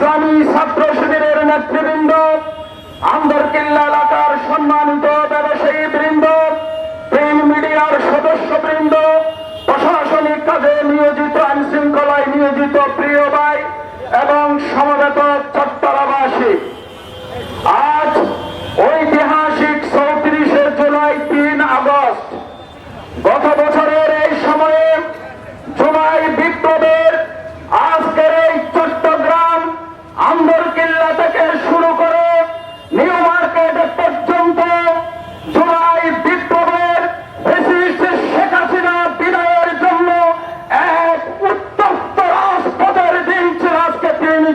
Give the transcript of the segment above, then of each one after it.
ইসলামী ছাত্র শিবিরের নেতৃবৃন্দ আন্দরকিল্লা এলাকার সম্মানিত ব্যবসায়ী বৃন্দ প্রিন্ট মিডিয়ার সদস্য বৃন্দ প্রশাসনিক কাজে নিয়োজিত আইন শৃঙ্খলায় নিয়োজিত প্রিয় ভাই এবং সমবেত চট্টলাবাসী আর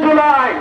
জুলাই।